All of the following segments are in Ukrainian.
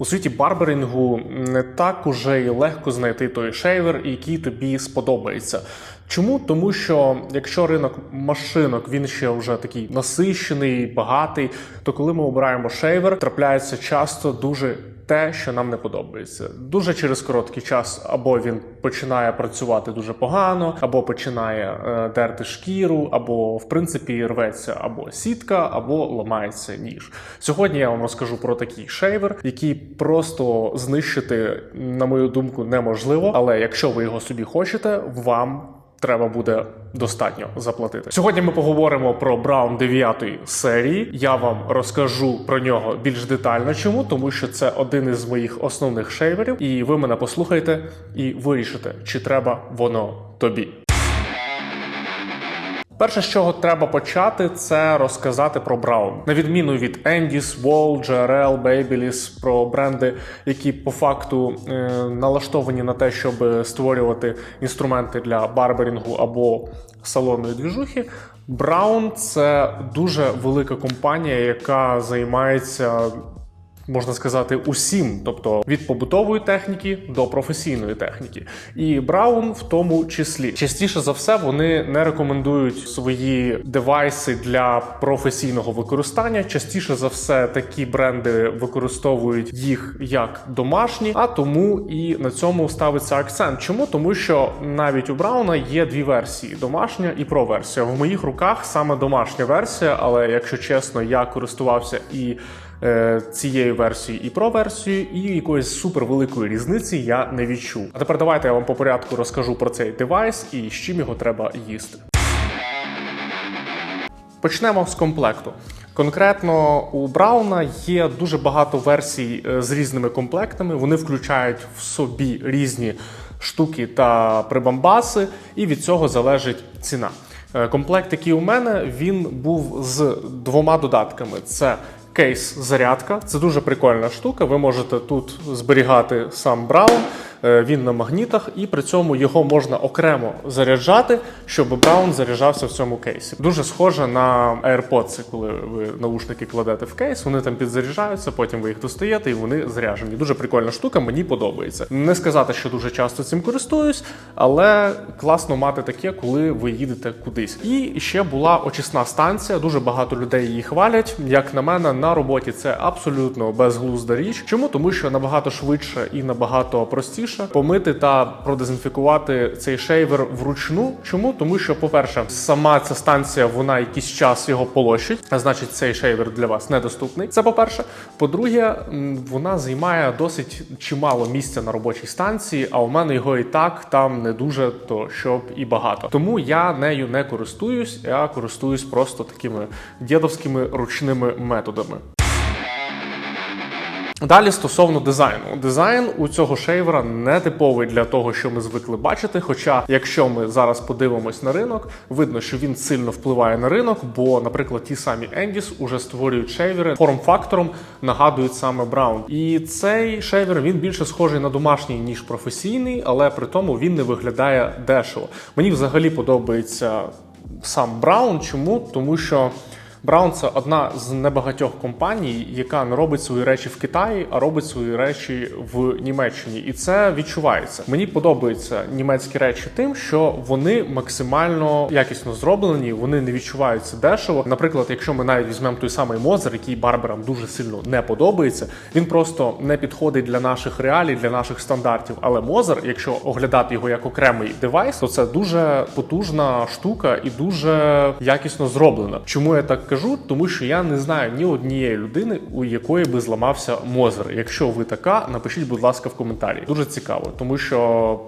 У світі барберингу не так уже й легко знайти той шейвер, який тобі сподобається. Чому? Тому що якщо ринок машинок він ще вже такий насищений, багатий, то коли ми обираємо шейвер, трапляється часто дуже те, що нам не подобається. Дуже через короткий час або він починає працювати дуже погано, або починає е, дерти шкіру, або в принципі рветься або сітка, або ламається ніж. Сьогодні я вам розкажу про такий шейвер, який просто знищити, на мою думку, неможливо. Але якщо ви його собі хочете, вам треба буде достатньо заплатити. Сьогодні ми поговоримо про Браун 9 серії. Я вам розкажу про нього більш детально. Чому? Тому що це один із моїх основних шейверів, і ви мене послухаєте і вирішите, чи треба воно тобі. Перше, з чого треба почати, це розказати про Браун. На відміну від Endis, Wall, JRL, Babyliss, про бренди, які по факту е, налаштовані на те, щоб створювати інструменти для барберінгу або салонної двіжухи. Браун це дуже велика компанія, яка займається можна сказати, усім, тобто від побутової техніки до професійної техніки. І Браун в тому числі частіше за все вони не рекомендують свої девайси для професійного використання. Частіше за все такі бренди використовують їх як домашні, а тому і на цьому ставиться акцент. Чому? Тому що навіть у Брауна є дві версії: домашня і про-версія. В моїх руках саме домашня версія, але якщо чесно, я користувався і цією версією і про версією, і якоїсь супервеликої різниці я не відчув. А тепер давайте я вам по порядку розкажу про цей девайс і з чим його треба їсти. Почнемо з комплекту. Конкретно у Брауна є дуже багато версій е, з різними комплектами. Вони включають в собі різні штуки та прибамбаси, і від цього залежить ціна. Е, Комплект, який у мене, він був з двома додатками: це кейс зарядка. Це дуже прикольна штука. Ви можете тут зберігати сам Браун. Е, Він на магнітах, і при цьому його можна окремо заряджати, щоб Браун заряджався в цьому кейсі. Дуже схоже на AirPods, коли ви наушники кладете в кейс, вони там підзаряджаються, потім ви їх достаєте і вони заряджені. Дуже прикольна штука, мені подобається. Не сказати, що дуже часто цим користуюсь, але класно мати таке, коли ви їдете кудись. І ще була очисна станція. Дуже багато людей її хвалять. Як на мене, на роботі це абсолютно безглузда річ. Чому? Тому що набагато швидше і набагато простіше помити та продезінфікувати цей шейвер вручну. Чому? Тому що, по-перше, сама ця станція вона якийсь час його полощить, а значить, цей шейвер для вас недоступний. Це по-перше. По-друге, вона займає досить чимало місця на робочій станції, а у мене його і так там не дуже то щоб і багато. Тому я нею не користуюсь, я користуюсь просто такими дідовськими ручними методами. Далі стосовно дизайну, дизайн у цього шейвера не типовий для того, що ми звикли бачити. Хоча, якщо ми зараз подивимось на ринок, видно, що він сильно впливає на ринок, бо, наприклад, ті самі Endis уже створюють шейвери форм-фактором, нагадують саме Браун. І цей шейвер він більше схожий на домашній ніж професійний, але при тому він не виглядає дешево. Мені взагалі подобається сам Браун. Чому? Тому що. Браун це одна з небагатьох компаній, яка не робить свої речі в Китаї, а робить свої речі в Німеччині, і це відчувається. Мені подобаються німецькі речі тим, що вони максимально якісно зроблені, вони не відчуваються дешево. Наприклад, якщо ми навіть візьмемо той самий Мозер, який барберам дуже сильно не подобається, він просто не підходить для наших реалій, для наших стандартів. Але Мозер, якщо оглядати його як окремий девайс, то це дуже потужна штука і дуже якісно зроблена. Чому я так кажу? Тому що я не знаю ні однієї людини, у якої би зламався Мозер. Якщо ви така, напишіть, будь ласка, в коментарі. Дуже цікаво, тому що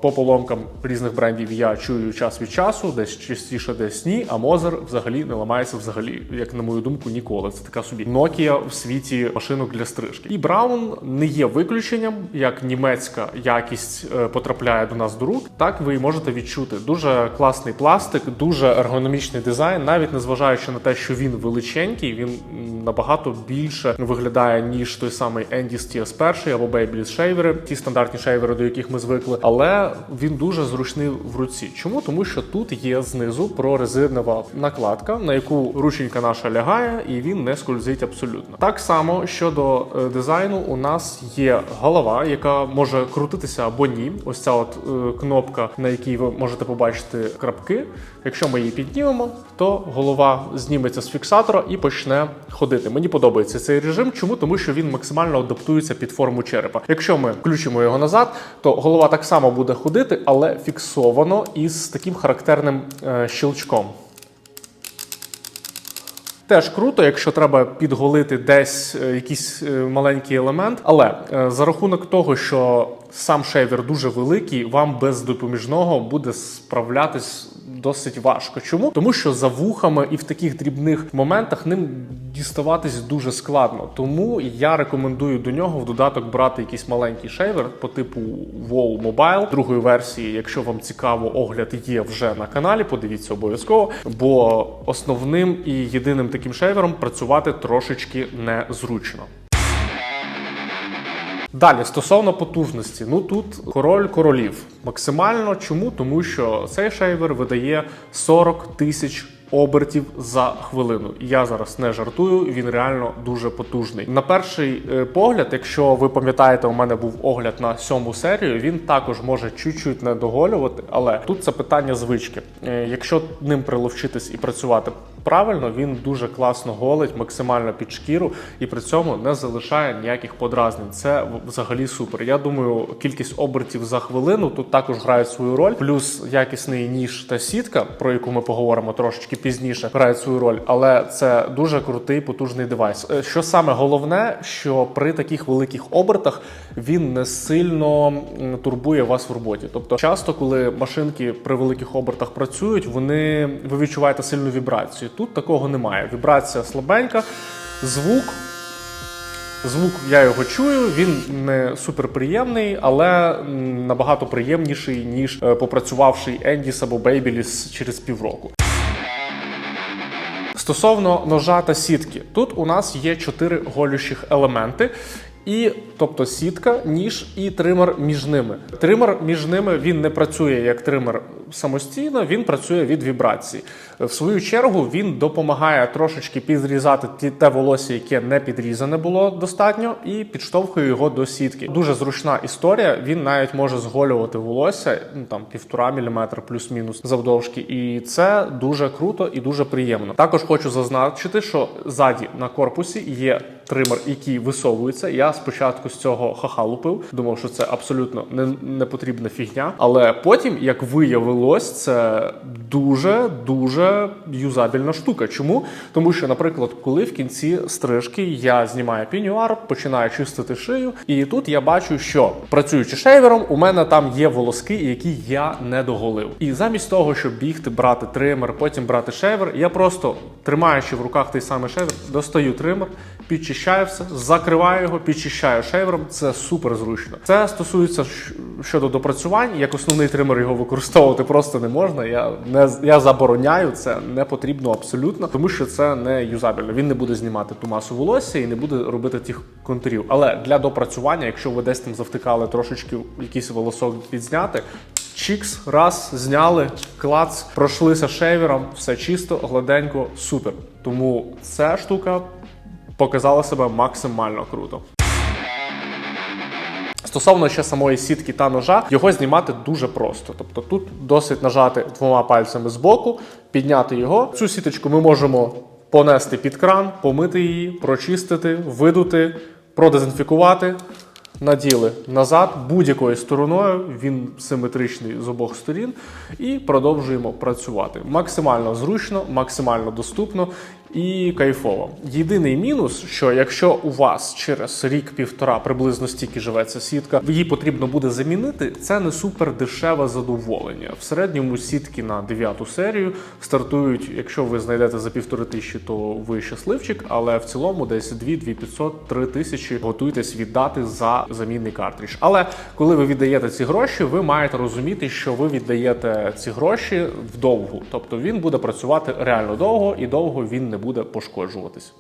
по поломкам різних брендів я чую час від часу, десь частіше, десь ні. А Мозер взагалі не ламається взагалі, як на мою думку, ніколи. Це така собі Nokia в світі машинок для стрижки. І Браун не є виключенням, як німецька якість е, потрапляє до нас до рук. Так ви можете відчути дуже класний пластик, дуже ергономічний дизайн, навіть незважаючи на те, що він великий. Величенький, він набагато більше виглядає, ніж той самий Endis TS1 або Babyliss шейвери, ті стандартні шейвери, до яких ми звикли. Але він дуже зручний в руці. Чому? Тому що тут є знизу прорезинова накладка, на яку рученька наша лягає, і він не скользить абсолютно. Так само щодо е, дизайну, у нас є голова, яка може крутитися або ні. Ось ця от е, кнопка, на якій ви можете побачити крапки. Якщо ми її піднімемо, то голова зніметься з фіксатора і почне ходити. Мені подобається цей режим. Чому? Тому що він максимально адаптується під форму черепа. Якщо ми включимо його назад, то голова так само буде ходити, але фіксовано із таким характерним е, щелчком. Теж круто, якщо треба підголити десь е, якийсь е, маленький елемент. Але е, за рахунок того, що сам шейвер дуже великий, вам без допоміжного буде справлятись досить важко. Чому? Тому що за вухами і в таких дрібних моментах ним діставатись дуже складно. Тому я рекомендую до нього в додаток брати якийсь маленький шейвер по типу WoW Mobile другої версії. Якщо вам цікаво, огляд є вже на каналі. Подивіться обов'язково. Бо основним і єдиним таким шейвером працювати трошечки незручно. Далі стосовно потужності, ну тут король королів максимально. Чому? Тому що цей шейвер видає 40 тисяч. Обертів за хвилину. Я зараз не жартую, він реально дуже потужний. На перший е, погляд, якщо ви пам'ятаєте, у мене був огляд на сьому серію. Він також може чуть-чуть недоголювати, але тут це питання звички. Е, Якщо ним приловчитись і працювати правильно, він дуже класно голить, максимально під шкіру і при цьому не залишає ніяких подразнень. Це взагалі супер. Я думаю, кількість обертів за хвилину тут також грають свою роль. Плюс якісний ніж та сітка, про яку ми поговоримо трошечки пізніше, грають свою роль. Але це дуже крутий потужний девайс. Е, Що саме головне, що при таких великих обертах він не сильно турбує вас в роботі. Тобто, часто, коли машинки при великих обертах працюють, вони ви відчуваєте сильну вібрацію. Тут такого немає. Вібрація слабенька, звук. Звук я його чую, він не суперприємний, але набагато приємніший, ніж е, попрацювавший Ендіс або Babyliss через півроку. Стосовно ножа та сітки, тут у нас є чотири голющих елементи. І тобто сітка, ніж і тример між ними. Тример між ними він не працює як тример самостійно, він працює від вібрації. В свою чергу він допомагає трошечки підрізати ті те волосся, яке не підрізане було достатньо, і підштовхує його до сітки. Дуже зручна історія. Він навіть може зголювати волосся ну там півтора міліметра плюс-мінус завдовжки, і це дуже круто і дуже приємно. Також хочу зазначити, що ззаді на корпусі є тример, який висовується. Я спочатку з цього ха-ха лупив, думав, що це абсолютно не, не потрібна фігня. Але потім, як виявилось, це дуже дуже юзабельна штука. Чому? Тому що, наприклад, коли в кінці стрижки я знімаю пінюар, починаю чистити шию, і тут я бачу, що працюючи шейвером, у мене там є волоски, які я не доголив. І замість того, щоб бігти, брати тример, потім брати шейвер, я просто тримаючи в руках той самий шейвер, достаю тример, підчищаю все, закриваю його, підчищаю шейвером. Це супер зручно. Це стосується щодо допрацювань. Як основний тример його використовувати просто не можна. Я не я забороняю це не потрібно абсолютно, тому що це не юзабельно. Він не буде знімати ту масу волосся і не буде робити тих контурів. Але для допрацювання, якщо ви десь там завтикали трошечки якийсь волосок підзняти. Чікс, раз, зняли, клац, пройшлися шейвером, все чисто, гладенько, супер. Тому ця штука показала себе максимально круто. Стосовно ще самої сітки та ножа, його знімати дуже просто. Тобто тут досить нажати двома пальцями з боку, підняти його. Цю сіточку ми можемо понести під кран, помити її, прочистити, видути, продезінфікувати. Наділи назад будь-якою стороною, він симетричний з обох сторін, і продовжуємо працювати. Максимально зручно, максимально доступно і кайфово. Єдиний мінус, що якщо у вас через рік-півтора приблизно стільки живе ця сітка, її потрібно буде замінити. Це не супер дешеве задоволення. В середньому сітки на 9 серію стартують. Якщо ви знайдете за півтори тисячі, то ви щасливчик, але в цілому десь 2 2500 3 тисячі готуйтесь віддати за замінний картридж. Але коли ви віддаєте ці гроші, ви маєте розуміти, що ви віддаєте ці гроші вдовгу, тобто він буде працювати реально довго і довго він не буде пошкоджуватись.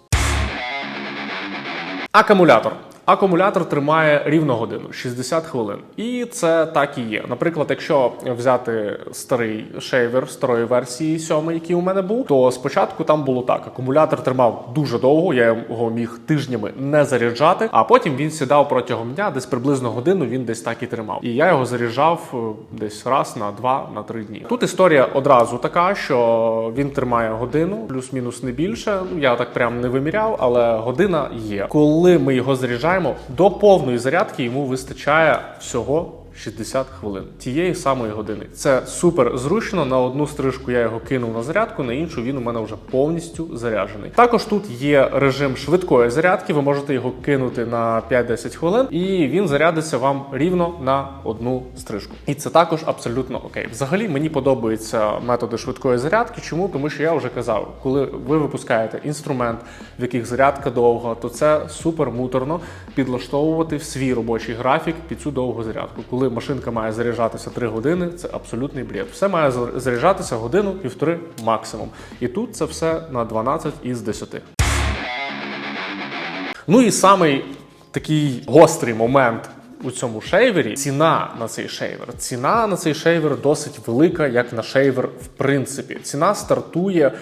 Акумулятор. Акумулятор тримає рівно годину 60 хвилин, і це так і є. Наприклад, якщо взяти старий шейвер старої версії 7, який у мене був, то спочатку там було так: акумулятор тримав дуже довго, я його міг тижнями не заряджати, а потім він сідав протягом дня, десь приблизно годину він десь так і тримав. І я його заряджав е, десь раз на два на три дні. Тут історія одразу така, що він тримає годину, плюс-мінус не більше. Ну, Я так прям не виміряв, але година є. Коли ми його заряджаємо, до повної зарядки йому вистачає всього. 60 хвилин тієї самої години. Це супер зручно. На одну стрижку я його кинув на зарядку, на іншу він у мене вже повністю заряджений. Також тут є режим швидкої зарядки. Ви можете його кинути на 5-10 хвилин, і він зарядиться вам рівно на одну стрижку. І це також абсолютно окей. Взагалі мені подобаються методи швидкої зарядки. Чому? Тому що я вже казав, коли ви випускаєте інструмент, в яких зарядка довга, то це супер муторно підлаштовувати свій робочий графік під цю довгу зарядку. Коли машинка має заряджатися 3 години, це абсолютний бред. Все має заряджатися годину півтори максимум. І тут це все на 12 із 10. Ну і самий такий гострий момент. У цьому шейвері ціна на цей шейвер. Ціна на цей шейвер досить велика, як на шейвер, в принципі. Ціна стартує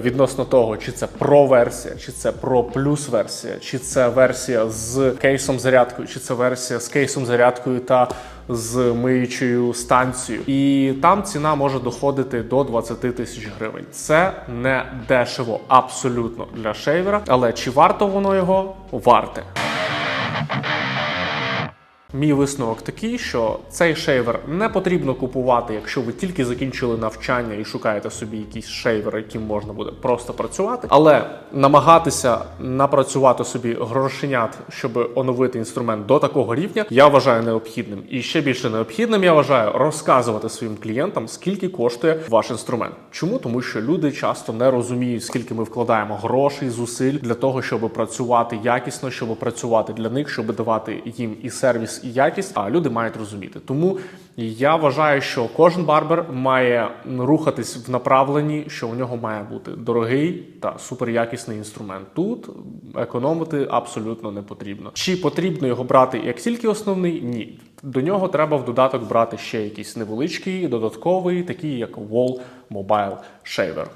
Відносно того, чи це про версія, чи це про плюс версія, чи це версія з кейсом зарядкою, чи це версія з кейсом зарядкою та з миючою станцією. І там ціна може доходити до 20 тисяч гривень. Це не дешево абсолютно для шейвера, але чи варто воно його? Варте. Мій висновок такий, що цей шейвер не потрібно купувати, якщо ви тільки закінчили навчання і шукаєте собі якийсь шейвер, яким можна буде просто працювати, але намагатися напрацювати собі грошенят, щоб оновити інструмент до такого рівня, я вважаю необхідним. І ще більше необхідним я вважаю розказувати своїм клієнтам, скільки коштує ваш інструмент. Чому? Тому що люди часто не розуміють, скільки ми вкладаємо грошей, зусиль для того, щоб працювати якісно, щоб працювати для них, щоб давати їм і і якість, а люди мають розуміти. Тому я вважаю, що кожен барбер має рухатись в направленні, що у нього має бути дорогий та суперякісний інструмент. Тут економити абсолютно не потрібно. Чи потрібно його брати як тільки основний? Ні. До нього треба в додаток брати ще якийсь невеличкий, додатковий, такий як Wall Mobile Shaver.